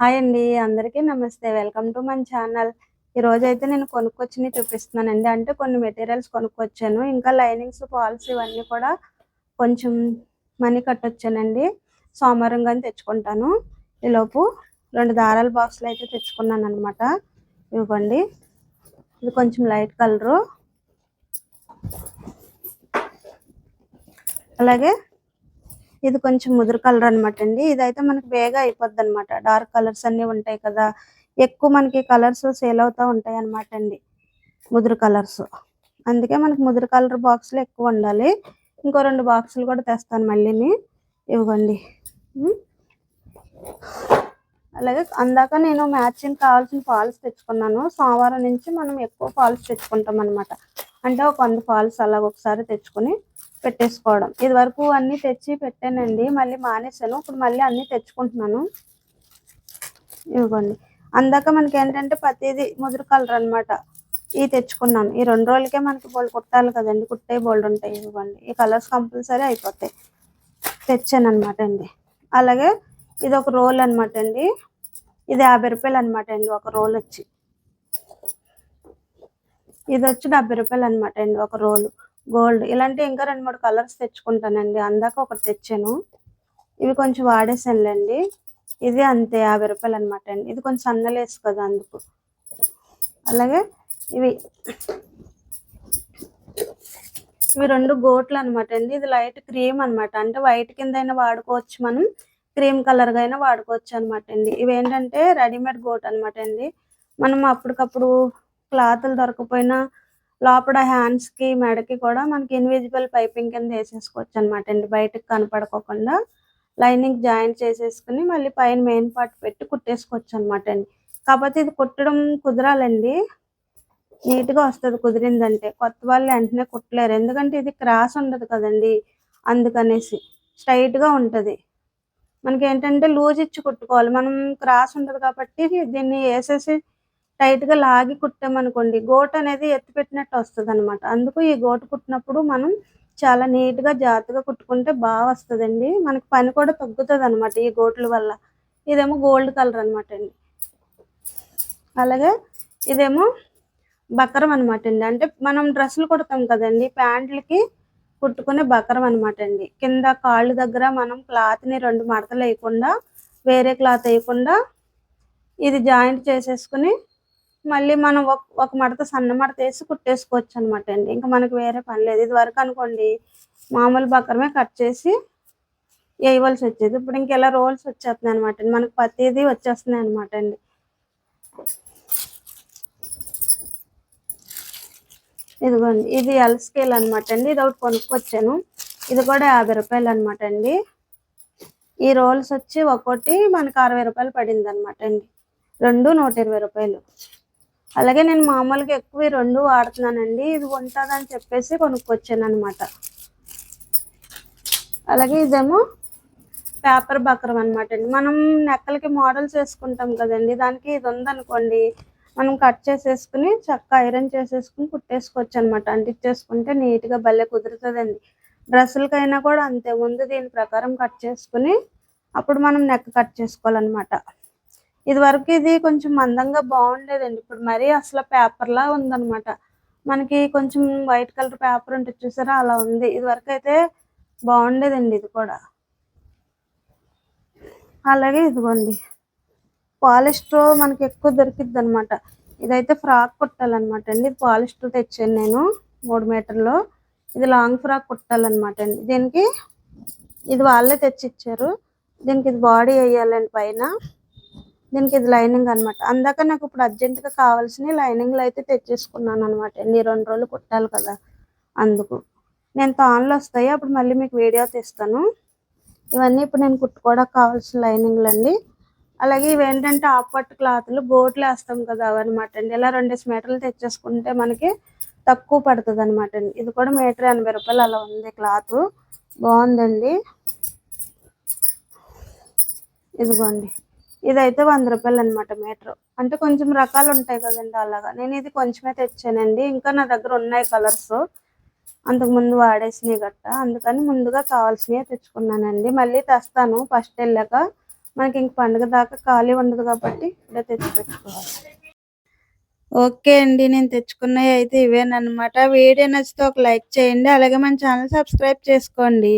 Hi అండి అందరికీ నమస్తే. వెల్కమ్ టు మన ఛానల్. ఈ రోజు అయితే నేను కొనుక్కొచ్చినవి చూపిస్తున్నానండి. అంటే కొన్ని మెటీరియల్స్ కొనుక్కొచ్చాను. ఇంకా లైనింగ్స్ పాల్స్ ఇవన్నీ కూడా కొంచెం మనీ కట్టొచ్చానండి. సోమవారం కానీ తెచ్చుకుంటాను. ఈలోపు రెండు దారాల బాక్సులు అయితే తెచ్చుకున్నాను అనమాట ఇవ్వండి. ఇది కొంచెం లైట్ కలరు. అలాగే ఇది కొంచెం ముదురు కలర్ అనమాట అండి ఇదైతే మనకి బేగా అయిపోద్ది అనమాట డార్క్ కలర్స్ అన్ని ఉంటాయి కదా. ఎక్కువ మనకి కలర్స్ సేల్ అవుతా ఉంటాయి అనమాట అండి ముదురు కలర్స్ అందుకే మనకి ముదురు కలర్ బాక్సులు ఎక్కువ ఉండాలి. ఇంకో రెండు బాక్సులు కూడా తెస్తాను మళ్ళీని ఇవ్వండి. అలాగే అందాక నేను మ్యాచింగ్ కావాల్సిన ఫాల్స్ తెచ్చుకున్నాను. సోమవారం నుంచి మనం ఎక్కువ ఫాల్స్ తెచ్చుకుంటాం అనమాట అంటే ఒక వంద ఫాల్స్ అలాగ ఒకసారి తెచ్చుకొని పెట్టేసుకోవడం. ఇది వరకు అన్ని తెచ్చి పెట్టానండి. మళ్ళీ మానేశాను. ఇప్పుడు మళ్ళీ అన్ని తెచ్చుకుంటున్నాను. ఇవ్వండి. అందాక మనకి ఏంటంటే ప్రతిదీ ముదురు కలర్ అనమాట ఇవి తెచ్చుకున్నాను. ఈ రెండు రోజులకే మనకి బోల్డ్ కుట్టాలి కదండి. కుట్టే బోల్డ్ ఉంటాయి ఇవ్వండి. ఈ కలర్స్ కంపల్సరీ అయిపోతాయి. తెచ్చాను అనమాట అండి. అలాగే ఇది ఒక రోల్ అనమాట అండి. ఇది యాభై రూపాయలు అనమాట అండి ఒక రోల్ వచ్చి. ఇది వచ్చి డెబ్బై రూపాయలు అనమాట అండి ఒక రోలు. గోల్డ్. ఇలాంటి ఇంకా రెండు మూడు కలర్స్ తెచ్చుకుంటానండి. అందాక ఒకటి తెచ్చాను. ఇవి కొంచెం వాడేసానులేండి ఇది అంతే యాభై రూపాయలు అనమాట అండి. ఇది కొంచెం సన్నలేసు కదా అందుకు. అలాగే ఇవి ఇవి రెండు గోట్లు అనమాట అండి. ఇది లైట్ క్రీమ్ అన్నమాట. అంటే వైట్ కింద అయినా వాడుకోవచ్చు మనం క్రీమ్ కలర్గా అయినా వాడుకోవచ్చు అనమాట అండి. ఇవి ఏంటంటే రెడీమేడ్ గోట్ అనమాట అండి. మనం అప్పటికప్పుడు క్లాతులు దొరకపోయినా లోపల హ్యాండ్స్కి మెడకి కూడా మనకి ఇన్విజిబుల్ పైపింగ్ కింద వేసేసుకోవచ్చు అనమాట అండి. బయటకు కనపడుకోకుండా లైనింగ్ జాయింట్ చేసేసుకుని మళ్ళీ పైన మెయిన్ పార్ట్ పెట్టి కుట్టేసుకోవచ్చు అనమాట అండి. కాకపోతే ఇది కుట్టడం కుదరాలండి. నీట్గా వస్తుంది కుదిరిందంటే. కొత్త వాళ్ళు వెంటనే కుట్టలేరు. ఎందుకంటే ఇది క్రాస్ ఉండదు కదండి అందుకనేసి. స్ట్రైట్గా గా ఉంటది. మనకి ఏంటంటే లూజ్ ఇచ్చి కుట్టుకోవాలి. మనం క్రాస్ ఉండదు కాబట్టి దీన్ని వేసేసి టైట్గా లాగి కుట్టామనుకోండి గోట అనేది ఎత్తి పెట్టినట్టు వస్తుంది అనమాట అందుకు ఈ గోటు కుట్టినప్పుడు మనం చాలా నీట్గా జాగ్రత్తగా కుట్టుకుంటే బాగా వస్తుందండి. మనకి పని కూడా తగ్గుతుంది అనమాట ఈ గోట్ల వల్ల. ఇదేమో గోల్డ్ కలర్ అనమాట అండి. అలాగే ఇదేమో బకరం అనమాట అండి. అంటే మనం డ్రెస్సులు కుడతాం కదండి ప్యాంట్లకి కుట్టుకునే బకరం అనమాట అండి. కింద కాళ్ళు దగ్గర మనం క్లాత్ని రెండు మడతలు వేయకుండా వేరే క్లాత్ వేయకుండా ఇది జాయింట్ చేసేసుకుని మళ్ళీ మనం ఒక ఒక మడత సన్న మడత వేసి కుట్టేసుకోవచ్చు అనమాట అండి. ఇంకా మనకి వేరే పని లేదు. ఇది వరకు అనుకోండి మామూలు బకరమే కట్ చేసి వేయవలసి వచ్చేది. ఇప్పుడు ఇంక ఇలా రోల్స్ వచ్చేస్తున్నాయి అనమాట అండి. మనకు ప్రతిదీ వచ్చేస్తున్నాయి అనమాట అండి. ఇదిగోండి ఇది ఎల్ స్కేల్ అనమాట అండి. ఇది ఒకటి కొనుక్కొచ్చాను. ఇది కూడా యాభై రూపాయలు అనమాట అండి. ఈ రోల్స్ వచ్చి ఒక్కోటి మనకు అరవై రూపాయలు పడింది అనమాట అండి. రెండు నూట ఇరవై రూపాయలు. అలాగే నేను మామూలుగా ఎక్కువ ఈ రెండు వాడుతున్నానండి. ఇది ఉంటుందని చెప్పేసి కొనుక్కొచ్చాను అనమాట అలాగే ఇదేమో పేపర్ బకరం అనమాట అండి మనం నెక్కలకి మోడల్స్ వేసుకుంటాం కదండి. దానికి ఇది ఉందనుకోండి మనం కట్ చేసేసుకుని చక్క ఐరన్ చేసేసుకుని కుట్టేసుకోవచ్చు అనమాట అంటించేసుకుంటే నీట్గా భలే కుదురుతుందండి. డ్రెస్సులకైనా కూడా అంతే. ముందు దీని ప్రకారం కట్ చేసుకుని అప్పుడు మనం నెక్ కట్ చేసుకోవాలన్నమాట. ఇది వరకు ఇది కొంచెం మందంగా బాగుండేదండి. ఇప్పుడు మరీ అసలు పేపర్లా ఉందన్నమాట. మనకి కొంచెం వైట్ కలర్ పేపర్ ఉంటుంది చూసారా అలా ఉంది. ఇది వరకు అయితే బాగుండేదండి ఇది కూడా. అలాగే ఇదిగోండి. పాలిస్టర్ మనకి ఎక్కువ దొరికిద్ది అనమాట ఇదైతే ఫ్రాక్ కుట్టాలన్నమాట అండి. ఇది పాలిస్టర్ తెచ్చాను నేను మూడు మీటర్లో. ఇది లాంగ్ ఫ్రాక్ కుట్టాలన్నమాట అండి. దీనికి ఇది వాళ్ళే తెచ్చిచ్చారు. దీనికి ఇది బాడీ వేయాలండి పైన. దీనికి ఇది లైనింగ్ అన్నమాట. అందాక నాకు ఇప్పుడు అర్జెంటుగా కావాల్సిన లైనింగ్లు అయితే తెచ్చేసుకున్నాను అనమాట అండి రెండు రోజులు కుట్టాలి కదా అందుకు. నేను తాన్లు వస్తాయి అప్పుడు మళ్ళీ మీకు వీడియో తీస్తాను. ఇవన్నీ ఇప్పుడు నేను కుట్టుకోవడానికి కావాల్సిన లైనింగ్లు అండి. అలాగే ఇవేంటంటే ఆపట్టు క్లాత్లు గోట్లు వేస్తాం కదా అవన్నమాట అండి. ఇలా రెండేసి మీటర్లు తెచ్చేసుకుంటే మనకి తక్కువ పడుతుంది అనమాట అండి. ఇది కూడా మీటర్ ఎనభై రూపాయలు అలా ఉంది క్లాత్. బాగుందండి. ఇదిగోండి. ఇదైతే వంద రూపాయలు అనమాట మీటర్ అంటే కొంచెం రకాలు ఉంటాయి కదండి అలాగా. నేను ఇది కొంచెమే తెచ్చానండి. ఇంకా నా దగ్గర ఉన్నాయి కలర్స్ అంతకు ముందు వాడేసినవి గట్ట. అందుకని ముందుగా కావాల్సినవి తెచ్చుకున్నానండి. మళ్ళీ తెస్తాను. ఫస్ట్ వెళ్ళాక మనకి ఇంక పండుగ దాకా ఖాళీ ఉండదు కాబట్టి ఇప్పుడే తెచ్చి పెట్టుకోవాలి. ఓకే అండి. నేను తెచ్చుకున్నవి అయితే ఇవేనమాట వీడియో నచ్చితే ఒక లైక్ చేయండి. అలాగే మన ఛానల్ సబ్స్క్రైబ్ చేసుకోండి.